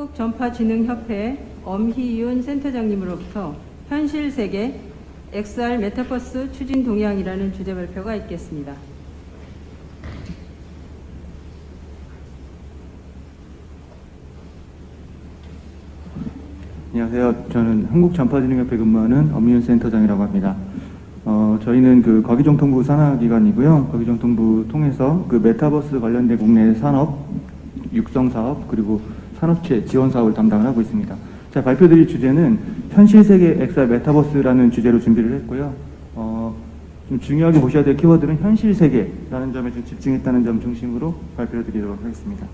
한국전파진흥협회 엄희윤 센터장님으로부터 현실 세계 XR 메타버스 추진 동향이라는 주제 발표가 있겠습니다. 안녕하세요. 저는 한국전파진흥협회 근무하는 엄미윤 센터장이라고 합니다. 어, 저희는 그 거기정통부 산하기관이고요. 거기정통부 통해서 그 메타버스 관련된 국내 산업, 육성 사업, 그리고 산업체 지원 사업을 담당을 하고 있습니다. 자, 발표드릴 주제는 현실 세계 XR 메타버스라는 주제로 준비를 했고요. 어, 좀 중요하게 보셔야 될 키워드는 현실 세계라는 점에 좀 집중했다는 점 중심으로 발표를 드리도록 하겠습니다.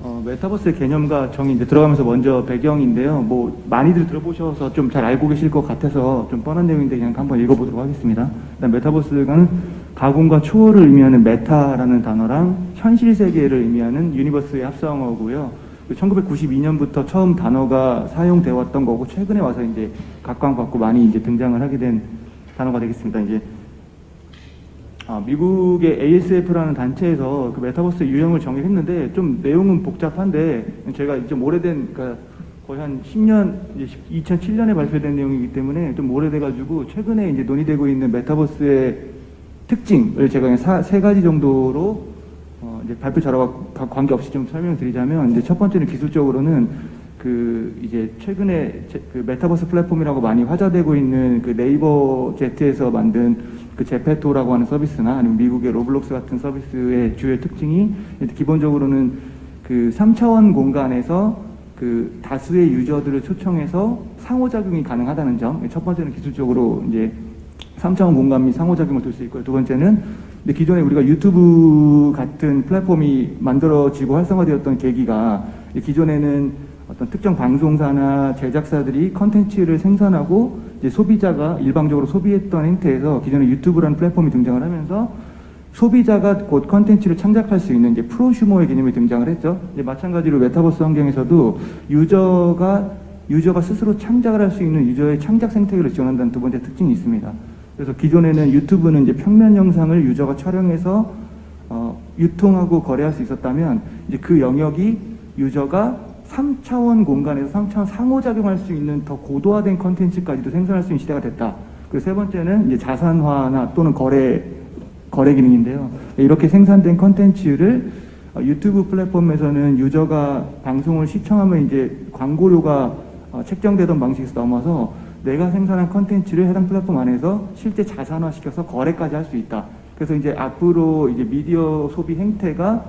어, 메타버스의 개념과 정의 이제 들어가면서 먼저 배경인데요. 뭐 많이들 들어보셔서 좀 잘 알고 계실 것 같아서 좀 뻔한 내용인데 그냥 한번 읽어보도록 하겠습니다. 일단 메타버스가는 가공과 초월을 의미하는 메타라는 단어랑 현실 세계를 의미하는 유니버스의 합성어고요. 1992년부터 처음 단어가 사용되어 왔던 거고 최근에 와서 이제 각광받고 많이 이제 등장을 하게 된 단어가 되겠습니다. 이제 아, 미국의 ASF라는 단체에서 그 메타버스 유형을 정의했는데 좀 내용은 복잡한데 제가 이제 좀 오래된 그러니까 거의 한 10년 이제 2007년에 발표된 내용이기 때문에 좀 오래돼가지고 최근에 이제 논의되고 있는 메타버스의 특징을 제가 사- 세 가지 정도로 어, 이제 발표 자료와 가- 관계없이 좀 설명드리자면 이제 첫 번째는 기술적으로는 그 이제 최근에 제- 그 메타버스 플랫폼이라고 많이 화제되고 있는 그 네이버 제트에서 만든 그 제페토라고 하는 서비스나 아니면 미국의 로블록스 같은 서비스의 주요 특징이 기본적으로는 그 3차원 공간에서 그 다수의 유저들을 초청해서 상호작용이 가능하다는 점. 첫 번째는 기술적으로 이제 3차원 공간 및 상호작용을 둘 수 있고요. 두 번째는 기존에 우리가 유튜브 같은 플랫폼이 만들어지고 활성화되었던 계기가 기존에는 어떤 특정 방송사나 제작사들이 컨텐츠를 생산하고 소비자가 일방적으로 소비했던 행태에서 기존에 유튜브라는 플랫폼이 등장을 하면서 소비자가 곧 컨텐츠를 창작할 수 있는 이제 프로슈머의 개념이 등장을 했죠. 이제 마찬가지로 메타버스 환경에서도 유저가 유저가 스스로 창작을 할 수 있는 유저의 창작 생태계를 지원한다는 두 번째 특징이 있습니다. 그래서 기존에는 유튜브는 이제 평면 영상을 유저가 촬영해서 어, 유통하고 거래할 수 있었다면 이제 그 영역이 유저가 3차원 공간에서 3차원 상호작용할 수 있는 더 고도화된 컨텐츠까지도 생산할 수 있는 시대가 됐다. 그리고 세 번째는 이제 자산화나 또는 거래 거래 기능인데요. 이렇게 생산된 컨텐츠를 어, 유튜브 플랫폼에서는 유저가 방송을 시청하면 이제 광고료가 어, 책정되던 방식에서 넘어서 내가 생산한 컨텐츠를 해당 플랫폼 안에서 실제 자산화시켜서 거래까지 할 수 있다. 그래서 이제 앞으로 이제 미디어 소비 행태가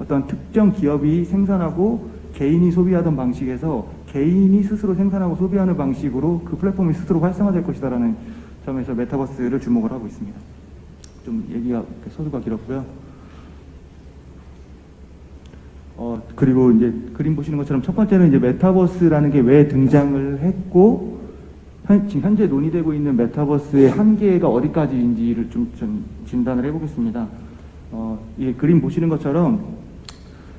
어떤 특정 기업이 생산하고 개인이 소비하던 방식에서 개인이 스스로 생산하고 소비하는 방식으로 그 플랫폼이 스스로 활성화될 것이다라는 점에서 메타버스를 주목을 하고 있습니다. 좀 얘기가 서두가 길었고요. 어, 그리고 이제 그림 보시는 것처럼 첫 번째는 이제 메타버스라는 게 왜 등장을 했고, 현, 지금 현재 논의되고 있는 메타버스의 한계가 어디까지인지를 좀, 좀 진단을 해보겠습니다. 어, 이 그림 보시는 것처럼,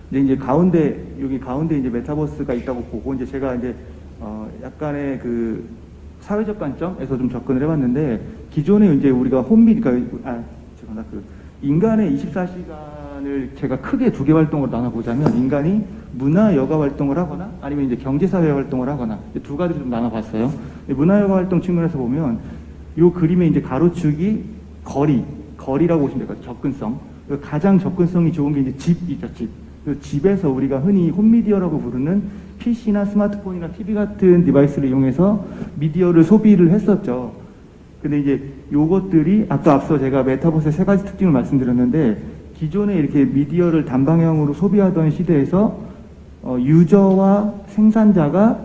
이제, 이제 가운데, 여기 가운데 이제 메타버스가 있다고 보고, 이제 제가 이제, 어, 약간의 그 사회적 관점에서 좀 접근을 해봤는데, 기존에 이제 우리가 홈미, 그러니까, 아, 죄송합니다. 그, 인간의 24시간을 제가 크게 두 개 활동으로 나눠보자면 인간이 문화 여가 활동을 하거나 아니면 이제 경제 사회 활동을 하거나 이두 가지를 좀 나눠봤어요. 문화 여가 활동 측면에서 보면 이 그림의 이제 가로축이 거리, 거리라고 보시면 될것 같아요. 접근성. 그 가장 접근성이 좋은 게 이제 집이죠, 집. 그 집에서 우리가 흔히 홈미디어라고 부르는 PC나 스마트폰이나 TV 같은 디바이스를 이용해서 미디어를 소비를 했었죠. 근데 이제 요것들이 아까 앞서 제가 메타버스의 세 가지 특징을 말씀드렸는데 기존에 이렇게 미디어를 단방향으로 소비하던 시대에서 어, 유저와 생산자가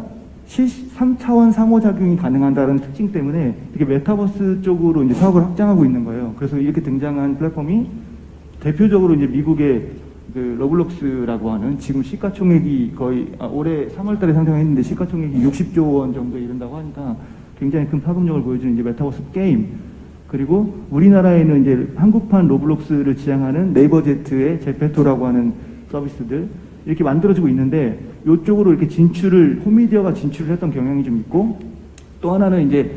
실 3차원 상호작용이 가능한다는 특징 때문에 이렇게 메타버스 쪽으로 이제 사업을 확장하고 있는 거예요. 그래서 이렇게 등장한 플랫폼이 대표적으로 이제 미국의 그 러블록스라고 하는 지금 시가총액이 거의 아, 올해 3월달에 상장했는데 시가총액이 60조 원 정도에 이른다고 하니까 굉장히 큰 파급력을 보여주는 이제 메타버스 게임 그리고 우리나라에는 이제 한국판 로블록스를 지향하는 네이버제트의 제페토라고 하는 서비스들 이렇게 만들어지고 있는데 이쪽으로 이렇게 진출을 홈미디어가 진출을 했던 경향이 좀 있고 또 하나는 이제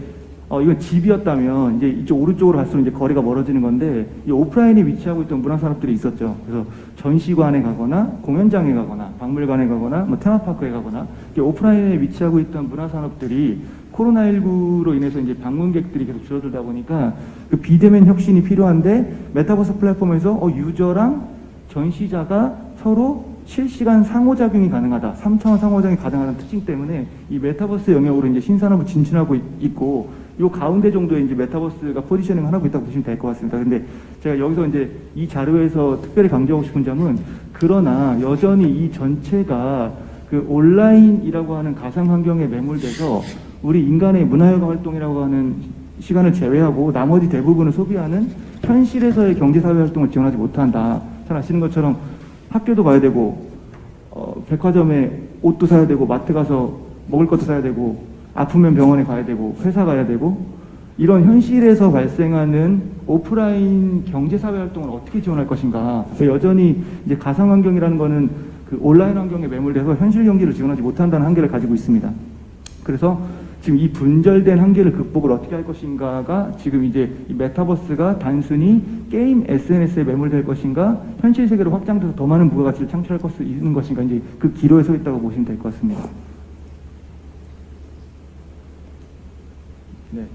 어, 이건 집이었다면 이제 이쪽 오른쪽으로 갈수록 이제 거리가 멀어지는 건데 이 오프라인에 위치하고 있던 문화산업들이 있었죠. 그래서 전시관에 가거나 공연장에 가거나 박물관에 가거나 뭐 테마파크에 가거나 오프라인에 위치하고 있던 문화산업들이 코로나19로 인해서 이제 방문객들이 계속 줄어들다 보니까 그 비대면 혁신이 필요한데 메타버스 플랫폼에서 어, 유저랑 전시자가 서로 실시간 상호작용이 가능하다. 3차원 상호작용이 가능하다는 특징 때문에 이 메타버스 영역으로 이제 신산업을 진출하고 있- 있고 요 가운데 정도에 이제 메타버스가 포지셔닝을 하고 있다고 보시면 될 것 같습니다. 근데 제가 여기서 이제 이 자료에서 특별히 강조하고 싶은 점은 그러나 여전히 이 전체가 그 온라인이라고 하는 가상 환경에 매몰돼서 우리 인간의 문화여가 활동이라고 하는 시간을 제외하고 나머지 대부분을 소비하는 현실에서의 경제사회 활동을 지원하지 못한다. 잘 아시는 것처럼 학교도 가야 되고 어, 백화점에 옷도 사야 되고 마트 가서 먹을 것도 사야 되고 아프면 병원에 가야 되고 회사 가야 되고 이런 현실에서 발생하는 오프라인 경제 사회 활동을 어떻게 지원할 것인가 여전히 이제 가상 환경이라는 거는 그 온라인 환경에 매몰돼서 현실 경제를 지원하지 못한다는 한계를 가지고 있습니다. 그래서 지금 이 분절된 한계를 극복을 어떻게 할 것인가가 지금 이제 이 메타버스가 단순히 게임 SNS에 매몰될 것인가 현실 세계로 확장돼서 더 많은 부가가치를 창출할 수 있는 것인가 이제 그 기로에 서 있다고 보시면 될 것 같습니다. 네.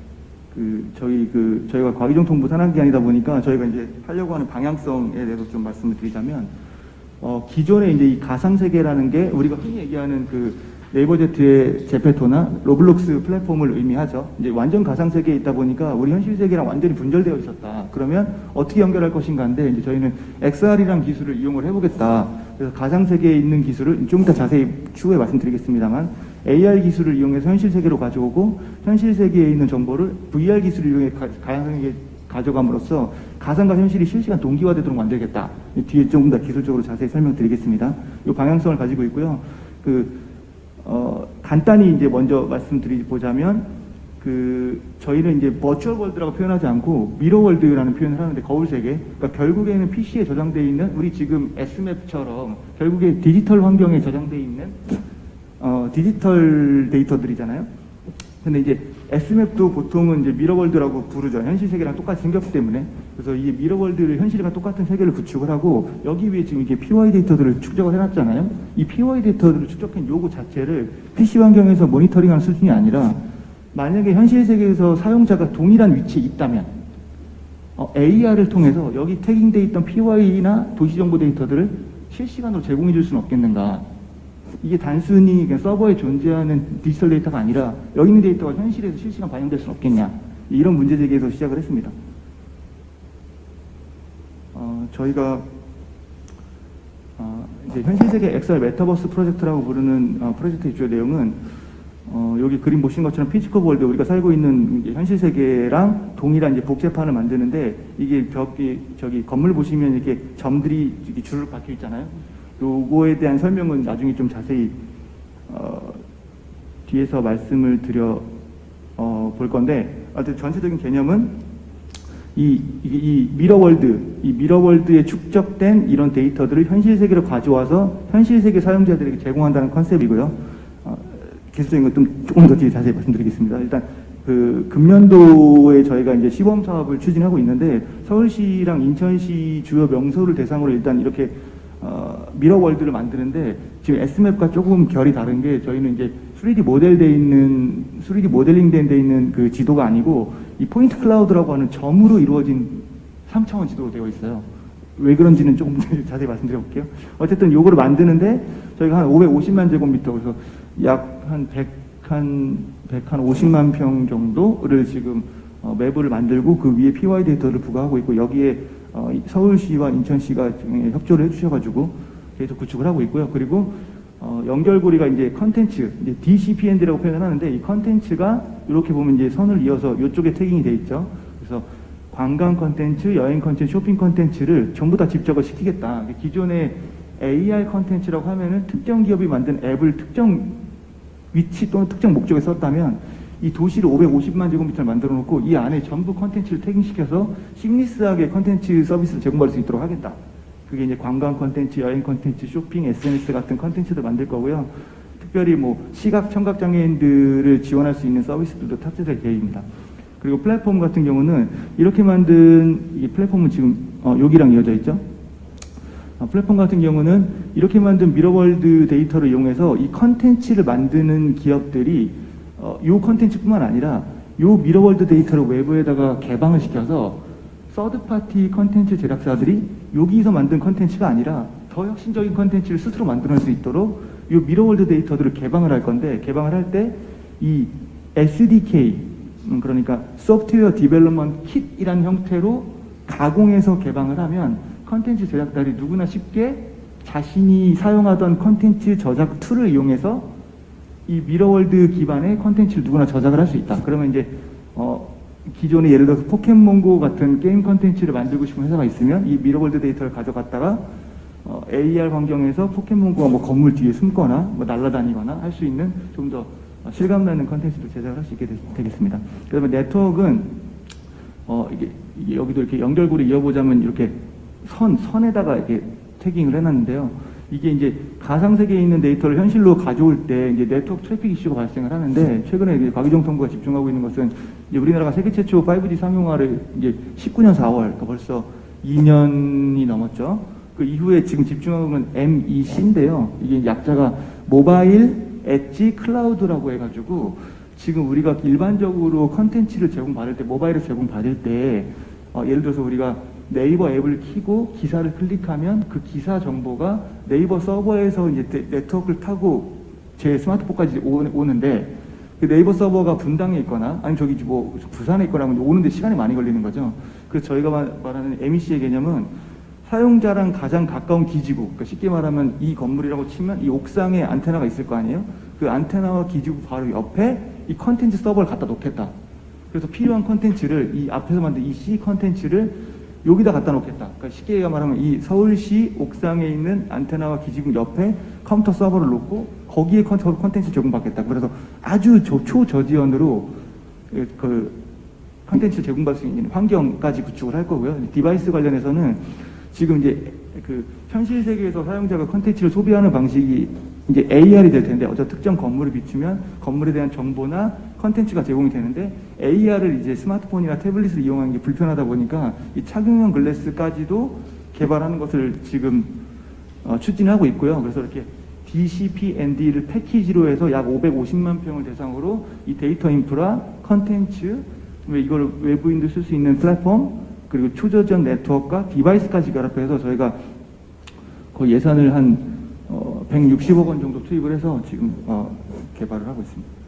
그 저희 그 저희가 과기정통부 산하기관이다 보니까 저희가 이제 하려고 하는 방향성에 대해서 좀 말씀을 드리자면 어 기존에 이제 이 가상 세계라는 게 우리가 흔히 얘기하는 그 네이버 제트의 제페토나 로블록스 플랫폼을 의미하죠. 이제 완전 가상 세계에 있다 보니까 우리 현실 세계랑 완전히 분절되어 있었다. 그러면 어떻게 연결할 것인가인데 이제 저희는 XR이라는 기술을 이용을 해보겠다. 그래서 가상 세계에 있는 기술을 좀 이따 자세히 추후에 말씀드리겠습니다만 AR 기술을 이용해서 현실 세계로 가져오고 현실 세계에 있는 정보를 VR 기술을 이용해 가- 가상 세계에 가져감으로써 가상과 현실이 실시간 동기화되도록 만들겠다. 이 뒤에 조금 더 기술적으로 자세히 설명드리겠습니다. 이 방향성을 가지고 있고요. 그 어, 간단히 이제 먼저 말씀드리자면 그 저희는 이제 버추얼 월드라고 표현하지 않고 미러 월드라는 표현을 하는데 거울 세계. 그러니까 결국에는 PC에 저장되어 있는 우리 지금 S맵처럼 결국에 디지털 환경에 저장되어 있는 어, 디지털 데이터들이잖아요. 근데 이제 S맵도 보통은 이제 미러월드라고 부르죠. 현실 세계랑 똑같이 생겼기 때문에. 그래서 이 미러월드를 현실이랑 똑같은 세계를 구축을 하고 여기 위에 지금 이게 PY 데이터들을 축적을 해놨잖아요. 이 PY 데이터들을 축적한 요구 자체를 PC 환경에서 모니터링하는 수준이 아니라 만약에 현실 세계에서 사용자가 동일한 위치에 있다면 어, AR을 통해서 여기 태깅돼 있던 PY나 도시정보 데이터들을 실시간으로 제공해 줄 수는 없겠는가. 이게 단순히 서버에 존재하는 디지털 데이터가 아니라 여기 있는 데이터가 현실에서 실시간 반영될 수는 없겠냐. 이런 문제 제기에서 시작을 했습니다. 어, 저희가 어, 이제 현실 세계 XR 메타버스 프로젝트라고 부르는 어, 프로젝트의 주요 내용은 어, 여기 그림 보신 것처럼 피지컬 월드 우리가 살고 있는 현실 세계랑 동일한 이제 복제판을 만드는데 이게 벽이 저기 건물 보시면 이렇게 점들이 줄을 박혀 있잖아요. 요거에 대한 설명은 나중에 좀 자세히 어, 뒤에서 말씀을 드려 어, 볼 건데 하여튼 전체적인 개념은 이, 이, 이 미러월드, 이 미러월드에 축적된 이런 데이터들을 현실 세계로 가져와서 현실 세계 사용자들에게 제공한다는 컨셉이고요. 어, 기술적인 것 좀 조금 더 뒤에 자세히 말씀드리겠습니다. 일단 그 금년도에 저희가 이제 시범 사업을 추진하고 있는데 서울시랑 인천시 주요 명소를 대상으로 일단 이렇게 어, 미러월드를 만드는데 지금 S맵과 조금 결이 다른 게 저희는 이제 3D 모델돼 있는 3D 모델링 된데 있는 그 지도가 아니고 이 포인트 클라우드라고 하는 점으로 이루어진 3차원 지도로 되어 있어요. 왜 그런지는 조금 자세히 말씀드려 볼게요. 어쨌든 요거를 만드는데 저희가 한 550만 제곱미터 그래서 약 한 100, 한 100, 한 50만 평 정도를 지금 어, 맵을 만들고 그 위에 PY 데이터를 부과하고 있고 여기에 어, 이 서울시와 인천시가 협조를 해주셔가지고 계속 구축을 하고 있고요. 그리고 어, 연결고리가 이제 컨텐츠, 이제 DCPND라고 표현을 하는데 이 컨텐츠가 이렇게 보면 이제 선을 이어서 이쪽에 태깅이 돼 있죠. 그래서 관광 컨텐츠, 여행 컨텐츠, 쇼핑 컨텐츠를 전부 다 집적을 시키겠다. 기존의 AR 컨텐츠라고 하면은 특정 기업이 만든 앱을 특정 위치 또는 특정 목적에 썼다면 이 도시를 550만 제곱미터를 만들어 놓고 이 안에 전부 컨텐츠를 태깅시켜서 심리스하게 컨텐츠 서비스를 제공받을 수 있도록 하겠다. 그게 이제 관광 컨텐츠, 여행 컨텐츠, 쇼핑, SNS 같은 컨텐츠를 만들 거고요. 특별히 뭐 시각 청각 장애인들을 지원할 수 있는 서비스들도 탑재될 계획입니다. 그리고 플랫폼 같은 경우는 이렇게 만든 이 플랫폼은 지금 어, 여기랑 이어져 있죠. 어, 플랫폼 같은 경우는 이렇게 만든 미러월드 데이터를 이용해서 이 컨텐츠를 만드는 기업들이 어, 이 컨텐츠뿐만 아니라 이 미러월드 데이터를 외부에다가 개방을 시켜서 서드 파티 컨텐츠 제작사들이 여기서 만든 컨텐츠가 아니라 더 혁신적인 컨텐츠를 스스로 만들어낼 수 있도록 이 미러월드 데이터들을 개방을 할 건데 개방을 할 때 이 SDK 음, 그러니까 소프트웨어 디벨롭먼트 킷이라는 형태로 가공해서 개방을 하면 컨텐츠 제작자들이 누구나 쉽게 자신이 사용하던 컨텐츠 저작 툴을 이용해서 이 미러월드 기반의 컨텐츠를 누구나 저작을 할 수 있다. 그러면 이제 어 기존에 예를 들어서 포켓몬고 같은 게임 컨텐츠를 만들고 싶은 회사가 있으면 이 미러월드 데이터를 가져갔다가 어, AR 환경에서 포켓몬고가 뭐 건물 뒤에 숨거나 뭐 날아다니거나 할 수 있는 좀 더 실감나는 컨텐츠를 제작을 할 수 있게 되, 겠습니다 그다음에 네트워크는 어 이게, 여기도 이렇게 연결고리 이어보자면 이렇게 선 선에다가 이렇게 태깅을 해놨는데요. 이게 이제 가상 세계에 있는 데이터를 현실로 가져올 때 이제 네트워크 트래픽 이슈가 발생을 하는데 최근에 이제 과기정통부가 집중하고 있는 것은 이제 우리나라가 세계 최초 5G 상용화를 이제 19년 4월 그러니까 벌써 2년이 넘었죠. 그 이후에 지금 집중하고 있는 MEC인데요. 이게 약자가 모바일 엣지 클라우드라고 해가지고 지금 우리가 일반적으로 컨텐츠를 제공받을 때 모바일을 제공받을 때 어, 예를 들어서 우리가 네이버 앱을 키고 기사를 클릭하면 그 기사 정보가 네이버 서버에서 이제 네- 네트워크를 타고 제 스마트폰까지 오, 오는데 그 네이버 서버가 분당에 있거나 아니 저기 뭐 부산에 있거나 하면 오는데 시간이 많이 걸리는 거죠. 그래서 저희가 말- 말하는 MEC의 개념은 사용자랑 가장 가까운 기지국, 그러니까 쉽게 말하면 이 건물이라고 치면 이 옥상에 안테나가 있을 거 아니에요? 그 안테나와 기지국 바로 옆에 이 컨텐츠 서버를 갖다 놓겠다. 그래서 필요한 컨텐츠를 이 앞에서 만든 이 C 컨텐츠를 여기다 갖다 놓겠다. 그러니까 쉽게 말하면 이 서울시 옥상에 있는 안테나와 기지국 옆에 컴퓨터 서버를 놓고 거기에 컨- 컨텐츠 제공받겠다. 그래서 아주 저- 초저지연으로 그- 그 컨텐츠 제공받을 수 있는 환경까지 구축을 할 거고요. 디바이스 관련해서는 지금 이제 그 현실 세계에서 사용자가 컨텐츠를 소비하는 방식이 이제 AR이 될 텐데 어떤 특정 건물을 비추면 건물에 대한 정보나 컨텐츠가 제공이 되는데 AR을 이제 스마트폰이나 태블릿을 이용하는 게 불편하다 보니까 이 착용형 글래스까지도 개발하는 것을 지금 어, 추진하고 있고요. 그래서 이렇게 DCP-ND를 패키지로 해서 약 550만 평을 대상으로 이 데이터 인프라, 컨텐츠, 왜 이걸 외부인도 쓸 수 있는 플랫폼, 그리고 초저장 네트워크와 디바이스까지 결합해서 저희가 거의 예산을 한 어, 160억 원 정도 투입을 해서 지금 어, 개발을 하고 있습니다.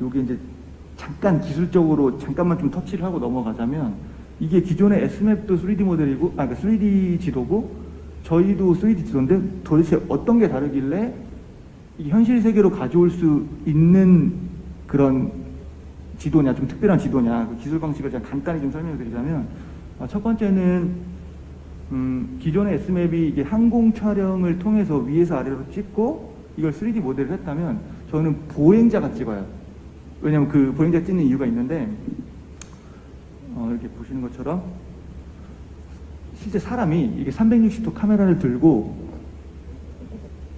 요게 이제 잠깐 기술적으로 잠깐만 좀 터치를 하고 넘어가자면 이게 기존의 S맵도 3D 모델이고 아 그러니까 3D 지도고 저희도 3D 지도인데 도대체 어떤 게 다르길래 이 현실 세계로 가져올 수 있는 그런 지도냐 좀 특별한 지도냐 그 기술 방식을 제가 간단히 좀 설명을 드리자면 아, 첫 번째는 음, 기존의 S맵이 이게 항공 촬영을 통해서 위에서 아래로 찍고 이걸 3D 모델을 했다면 저는 보행자가 찍어요. 왜냐면 그 보행자 찍는 이유가 있는데 어, 이렇게 보시는 것처럼 실제 사람이 이게 360도 카메라를 들고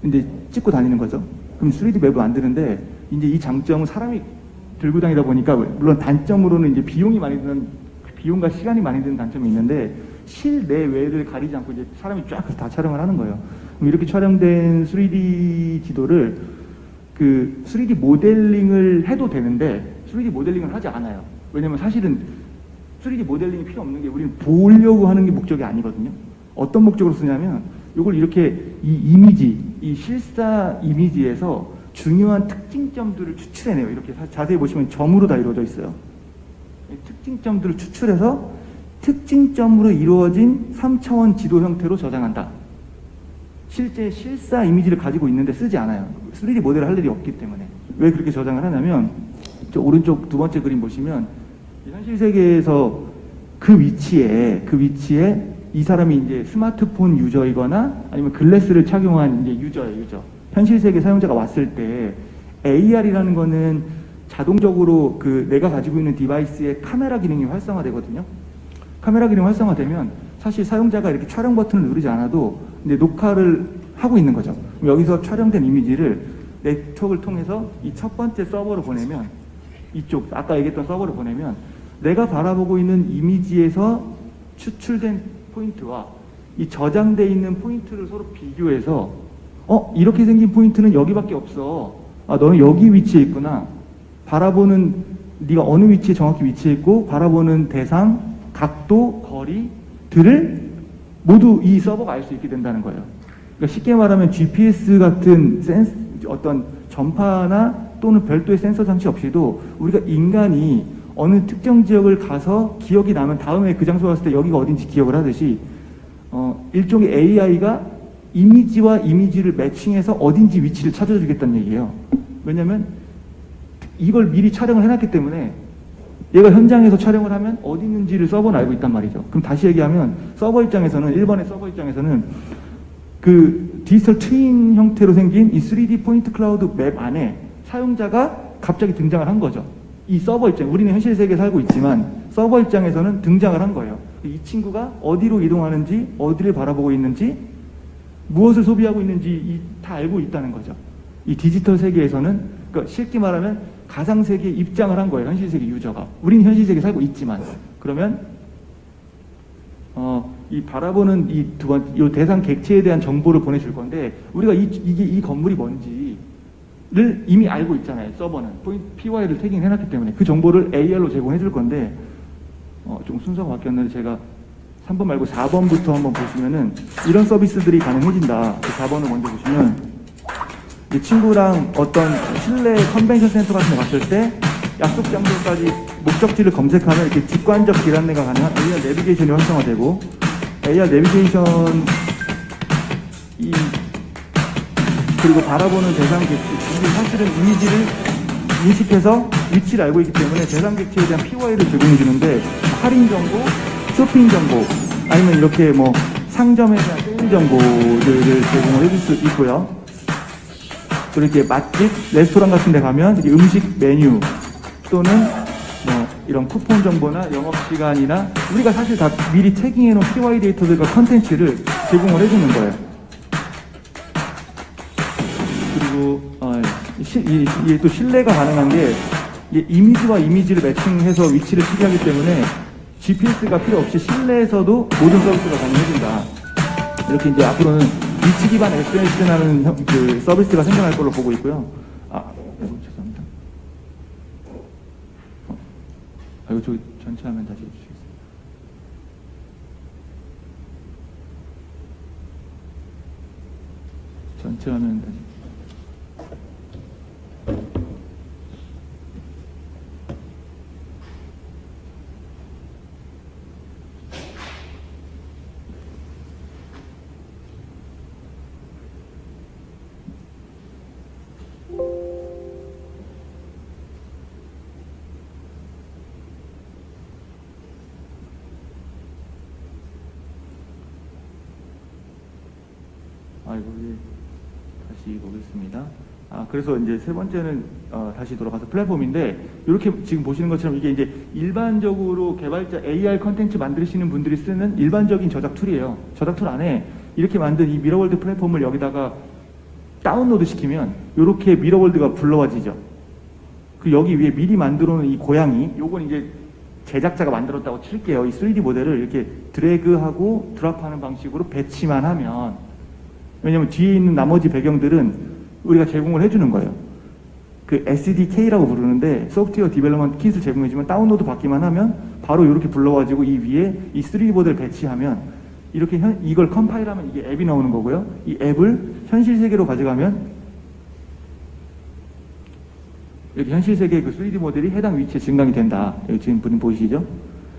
이제 찍고 다니는 거죠. 그럼 3D 맵을 만드는데 이제 이 장점은 사람이 들고 다니다 보니까 물론 단점으로는 이제 비용이 많이 드는 비용과 시간이 많이 드는 단점이 있는데 실내외를 가리지 않고 이제 사람이 쫙 다 촬영을 하는 거예요. 그럼 이렇게 촬영된 3D 지도를 그 3D 모델링을 해도 되는데 3D 모델링을 하지 않아요. 왜냐면 사실은 3D 모델링이 필요 없는 게 우리는 보려고 하는 게 목적이 아니거든요. 어떤 목적으로 쓰냐면 이걸 이렇게 이 이미지, 이 실사 이미지에서 중요한 특징점들을 추출해내요. 이렇게 사- 자세히 보시면 점으로 다 이루어져 있어요. 이 특징점들을 추출해서 특징점으로 이루어진 3차원 지도 형태로 저장한다. 실제 실사 이미지를 가지고 있는데 쓰지 않아요. 3D 모델을 할 일이 없기 때문에. 왜 그렇게 저장을 하냐면, 저 오른쪽 두 번째 그림 보시면, 이 현실 세계에서 그 위치에, 그 위치에 이 사람이 이제 스마트폰 유저이거나 아니면 글래스를 착용한 이제 유저예요, 유저. 현실 세계 사용자가 왔을 때 AR이라는 거는 자동적으로 그 내가 가지고 있는 디바이스의 카메라 기능이 활성화되거든요. 카메라 기능 활성화되면 사실 사용자가 이렇게 촬영 버튼을 누르지 않아도 이제 녹화를 하고 있는 거죠. 여기서 촬영된 이미지를 네트워크를 통해서 이 첫 번째 서버로 보내면 이쪽 아까 얘기했던 서버를 보내면 내가 바라보고 있는 이미지에서 추출된 포인트와 이 저장돼 있는 포인트를 서로 비교해서 어 이렇게 생긴 포인트는 여기밖에 없어. 아 너는 여기 위치에 있구나. 바라보는 네가 어느 위치에 정확히 위치해 있고 바라보는 대상, 각도, 거리들을 모두 이 서버가 알 수 있게 된다는 거예요. 그러니까 쉽게 말하면 GPS 같은 센스 어떤 전파나 또는 별도의 센서 장치 없이도 우리가 인간이 어느 특정 지역을 가서 기억이 나면 다음에 그 장소 갔을 때 여기가 어딘지 기억을 하듯이 어, 일종의 AI가 이미지와 이미지를 매칭해서 어딘지 위치를 찾아주겠다는 얘기예요. 왜냐면 이걸 미리 촬영을 해놨기 때문에 얘가 현장에서 촬영을 하면 어디 있는지를 서버는 알고 있단 말이죠. 그럼 다시 얘기하면 서버 입장에서는 일본의 서버 입장에서는 그 디지털 트윈 형태로 생긴 이 3D 포인트 클라우드 맵 안에 사용자가 갑자기 등장을 한 거죠. 이 서버 입장, 우리는 현실 세계에 살고 있지만 서버 입장에서는 등장을 한 거예요. 이 친구가 어디로 이동하는지, 어디를 바라보고 있는지, 무엇을 소비하고 있는지 이- 다 알고 있다는 거죠. 이 디지털 세계에서는 그러니까 쉽게 말하면 가상 세계에 입장을 한 거예요. 현실 세계 유저가. 우리는 현실 세계에 살고 있지만 그러면 어, 이 바라보는 이 두 번, 이 대상 객체에 대한 정보를 보내줄 건데, 우리가 이, 이게 이 건물이 뭔지를 이미 알고 있잖아요, 서버는. PY를 태깅 해놨기 때문에. 그 정보를 AR로 제공해 줄 건데, 어, 좀 순서가 바뀌었는데, 제가 3번 말고 4번부터 한번 보시면은, 이런 서비스들이 가능해진다. 그 4번을 먼저 보시면, 이 친구랑 어떤 실내 컨벤션 센터 같은 데 갔을 때 약속 장소까지 목적지를 검색하면 이렇게 직관적 길 안내가 가능한 AR 내비게이션이 활성화되고 AR 내비게이션 이 그리고 바라보는 대상 객체 이게 사실은 이미지를 인식해서 위치를 알고 있기 때문에 대상 객체에 대한 PY를 제공해 주는데 할인 정보, 쇼핑 정보 아니면 이렇게 뭐 상점에 대한 세일 정보들을 제공을 해줄 수 있고요. 또 이렇게 맛집, 레스토랑 같은 데 가면 음식 메뉴 또는 뭐 이런 쿠폰 정보나 영업 시간이나 우리가 사실 다 미리 태깅해 놓은 PY 데이터들과 컨텐츠를 제공을 해주는 거예요. 그리고 어, 이게 또 신뢰가 가능한 게 이미지와 이미지를 매칭해서 위치를 추리하기 때문에 GPS가 필요 없이 실내에서도 모든 서비스가 가능해진다. 이렇게 이제 앞으로는 위치 기반 SNS라는 형- 그 서비스가 생겨날 걸로 보고 있고요. 아, 아이고, 죄송합니다. 어, 아, 이거 저기 전체 화면 다시 해주시겠어요? 전체 화면 다시. 예. 다시 보겠습니다. 아, 그래서 이제 세 번째는 어, 다시 돌아가서 플랫폼인데 이렇게 지금 보시는 것처럼 이게 이제 일반적으로 개발자 AR 컨텐츠 만드시는 분들이 쓰는 일반적인 저작 툴이에요. 저작 툴 안에 이렇게 만든 이 미러월드 플랫폼을 여기다가 다운로드 시키면 이렇게 미러월드가 불러와지죠. 그 여기 위에 미리 만들어 놓은 이 고양이, 요건 이제 제작자가 만들었다고 칠게요. 이 3D 모델을 이렇게 드래그하고 드랍하는 방식으로 배치만 하면 왜냐면 뒤에 있는 나머지 배경들은 우리가 제공을 해주는 거예요. 그 SDK라고 부르는데 소프트웨어 디벨롭먼트 킷을 제공해주면 다운로드 받기만 하면 바로 이렇게 불러가지고 이 위에 이 3D 모델을 배치하면 이렇게 현- 이걸 컴파일하면 이게 앱이 나오는 거고요. 이 앱을 현실 세계로 가져가면 이렇게 현실 세계의 그 3D 모델이 해당 위치에 증강이 된다. 여기 지금 분 보이시죠?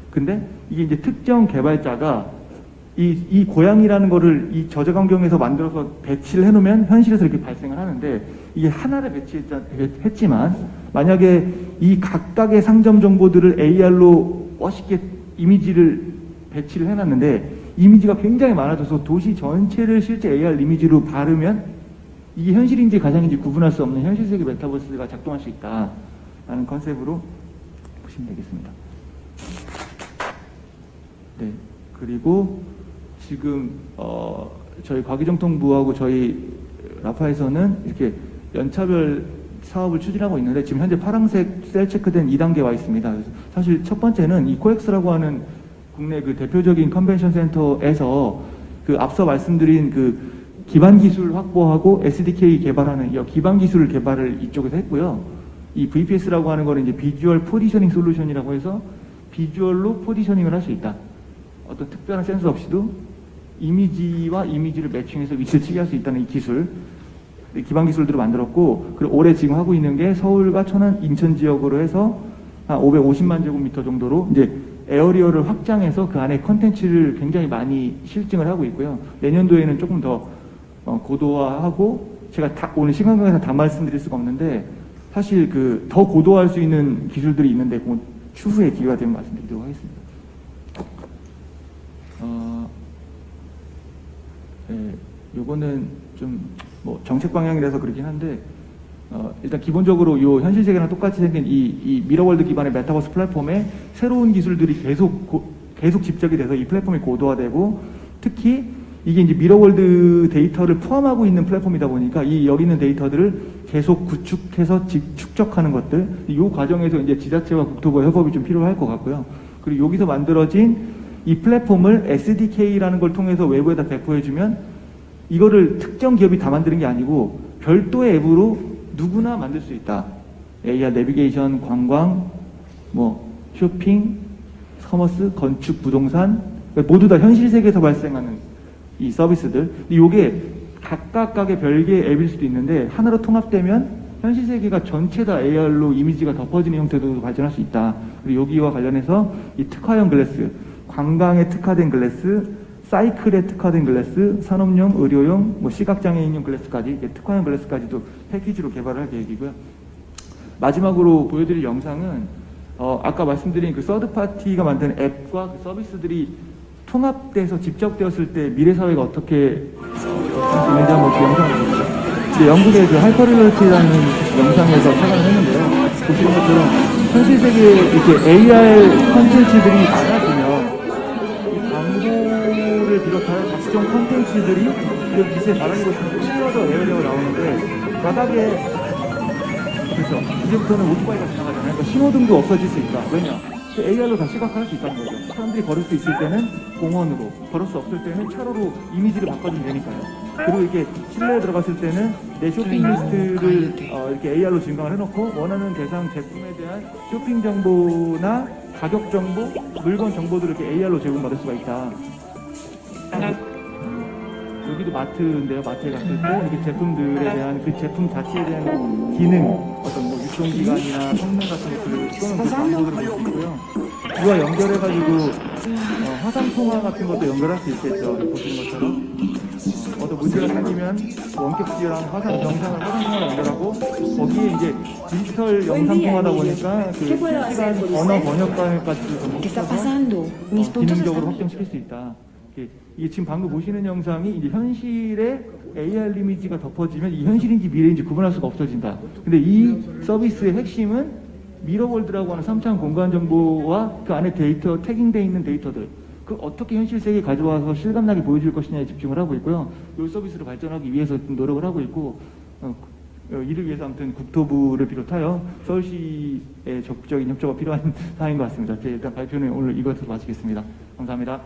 근데 이게 이제 특정 개발자가 이, 이 고양이라는 거를 이 저작 환경에서 만들어서 배치를 해놓으면 현실에서 이렇게 발생을 하는데 이게 하나를 배치했지만 만약에 이 각각의 상점 정보들을 AR로 멋있게 이미지를 배치를 해놨는데 이미지가 굉장히 많아져서 도시 전체를 실제 AR 이미지로 바르면 이게 현실인지 가상인지 구분할 수 없는 현실 세계 메타버스가 작동할 수 있다라는 컨셉으로 보시면 되겠습니다. 네. 그리고 지금 어 저희 과기정통부하고 저희 라파에서는 이렇게 연차별 사업을 추진하고 있는데 지금 현재 파란색 셀 체크된 2단계 와 있습니다. 사실 첫 번째는 이 코엑스라고 하는 국내 그 대표적인 컨벤션 센터에서 그 앞서 말씀드린 그 기반 기술 확보하고 SDK 개발하는 이 기반 기술 개발을 이쪽에서 했고요. 이 VPS라고 하는 거는 이제 비주얼 포지셔닝 솔루션이라고 해서 비주얼로 포지셔닝을 할 수 있다. 어떤 특별한 센서 없이도 이미지와 이미지를 매칭해서 위치를 치게 할수 있다는 이 기술 이 기반 기술들을 만들었고 그리고 올해 지금 하고 있는 게 서울과 천안, 인천 지역으로 해서 한 550만 제곱미터 정도로 이제 에어리어를 확장해서 그 안에 컨텐츠를 굉장히 많이 실증을 하고 있고요. 내년도에는 조금 더 어, 고도화하고 제가 다, 오늘 시간 관계상 다 말씀드릴 수가 없는데 사실 그 더 고도화할 수 있는 기술들이 있는데 그 추후에 기회가 되면 말씀드리도록 하겠습니다. 네, 요거는 좀 뭐 정책 방향이라서 그렇긴 한데 어, 일단 기본적으로 요 현실 세계랑 똑같이 생긴 이, 이 미러월드 기반의 메타버스 플랫폼에 새로운 기술들이 계속 고- 계속 집적이 돼서 이 플랫폼이 고도화되고 특히 이게 이제 미러월드 데이터를 포함하고 있는 플랫폼이다 보니까 이 여기 있는 데이터들을 계속 구축해서 지- 축적하는 것들 이 과정에서 이제 지자체와 국토부 협업이 좀 필요할 것 같고요. 그리고 여기서 만들어진 이 플랫폼을 SDK라는 걸 통해서 외부에다 배포해주면 이거를 특정 기업이 다 만드는 게 아니고 별도의 앱으로 누구나 만들 수 있다. AR 내비게이션, 관광, 뭐 쇼핑, 커머스, 건축, 부동산 모두 다 현실 세계에서 발생하는 이 서비스들. 이게 각각각의 별개의 앱일 수도 있는데 하나로 통합되면 현실 세계가 전체 다 AR로 이미지가 덮어지는 형태로 발전할 수 있다. 그리고 여기와 관련해서 이 특화형 글래스, 관광에 특화된 글래스, 사이클에 특화된 글래스, 산업용, 의료용, 뭐 시각장애인용 글래스까지 특화형 글래스까지도 패키지로 개발을 할 계획이고요. 마지막으로 보여드릴 영상은 어, 아까 말씀드린 그 서드 파티가 만든 앱과 그 서비스들이 통합돼서 집적되었을 때 미래 사회가 어떻게 어, 있는지 한번 그 영상을 보시죠. 이제 영국의 그 하이퍼리얼티라는 영상에서 촬영을 했는데요. 보시는 것처럼 현실 세계에 이렇게 AR 컨텐츠들이 그 빛에 바라리고 있는 클리어더 에어리어가 나오는데 바닥에 그렇죠. 이제부터는 오토바이가 지나가잖아요. 그러니까 신호등도 없어질 수 있다. 왜냐? 그 AR로 다 시각화할 수 있다는 거죠. 사람들이 걸을 수 있을 때는 공원으로, 걸을 수 없을 때는 차로로 이미지를 바꿔주면 되니까요. 그리고 이렇게 실내에 들어갔을 때는 내 쇼핑 리스트를 어, 이렇게 AR로 증강을 해놓고 원하는 대상 제품에 대한 쇼핑 정보나 가격 정보, 물건 정보들을 이렇게 AR로 제공받을 수가 있다. 여기도 마트인데요. 마트에 갔을 때 이렇게 제품들에 대한 그 제품 자체에 대한 기능, 어떤 뭐 유통기간이나 성능 같은 것들 또는 그 광고들을 볼 수 있고요. 이와 연결해가지고 어, 화상 통화 같은 것도 연결할 수 있겠죠. 보시는 것처럼 어, 어떤 문제가 생기면 원격지랑 화상 영상을 화상 통화로 연결하고 거기에 이제 디지털 영상 통화다 보니까 그 실시간 언어 번역까지 ¿Qué está 전부 pasando? Mis 어, 기능적으로. 확정시킬 수 있다. 이게, 지금 방금 보시는 영상이 이제 현실에 AR 이미지가 덮어지면 이 현실인지 미래인지 구분할 수가 없어진다. 근데 이 서비스의 핵심은 미러월드라고 하는 3차원 공간 정보와 그 안에 데이터, 태깅되어 있는 데이터들. 그 어떻게 현실 세계에 가져와서 실감나게 보여줄 것이냐에 집중을 하고 있고요. 이 서비스를 발전하기 위해서 좀 노력을 하고 있고, 어, 어, 이를 위해서 아무튼 국토부를 비롯하여 서울시의 적극적인 협조가 필요한 사항인 것 같습니다. 제 일단 발표는 오늘 이것으로 마치겠습니다. 감사합니다.